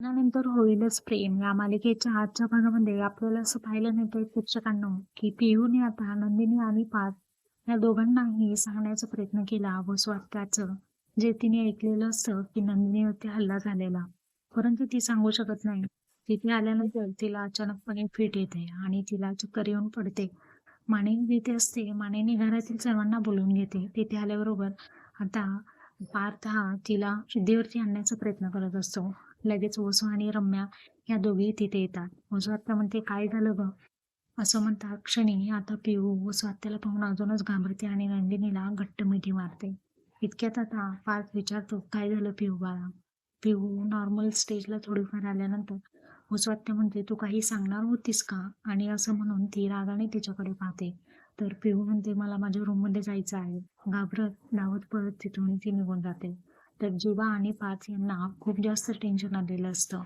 त्यानंतर होईलच प्रेम. या मालिकेच्या आजच्या भागामध्ये आपल्याला असं पाहायला मिळतंय प्रेक्षकांना की पियूने आता नंदिनी आणि पार्थ या दोघांनाही सांगण्याचा प्रयत्न केला. व स्वात्याचं जे तिने ऐकलेलं असतं की नंदिनीवरती हल्ला झालेला. परंतु ती सांगू शकत नाही. तिथे आल्यानंतर तिला अचानकपणे फिट येते आणि तिला चक्कर येऊन पडते. माने तिथे असते मानेने घरातील सर्वांना बोलवून घेते. तिथे आल्याबरोबर आता पार्थ हा तिला शुद्धीवरती आणण्याचा प्रयत्न करत असतो. लगेच वसू आणि रम्या या दोघेही तिथे येतात. वसू आत्ता म्हणते काय झालं ग? असं म्हणतात क्षणी आता पिऊ वसू आत्याला पाहून अजूनच घाबरते आणि नंदिनीला घट्ट मिठी मारते. इतक्यात आता पार्थ विचारतो काय झालं पिऊ बाळा? पिऊ नॉर्मल स्टेजला थोडीफार आल्यानंतर वसू आत्या म्हणते तू काही सांगणार होतीस का? आणि असं म्हणून ती रागाने तिच्याकडे पाहते. तर पिहू म्हणते मला माझ्या रूममध्ये जायचं आहे. घाबरत धावत पळत तिथून ती निघून जाते. तर जीवा आणि पाच यांना खूप जास्त टेन्शन आलेलं असतं.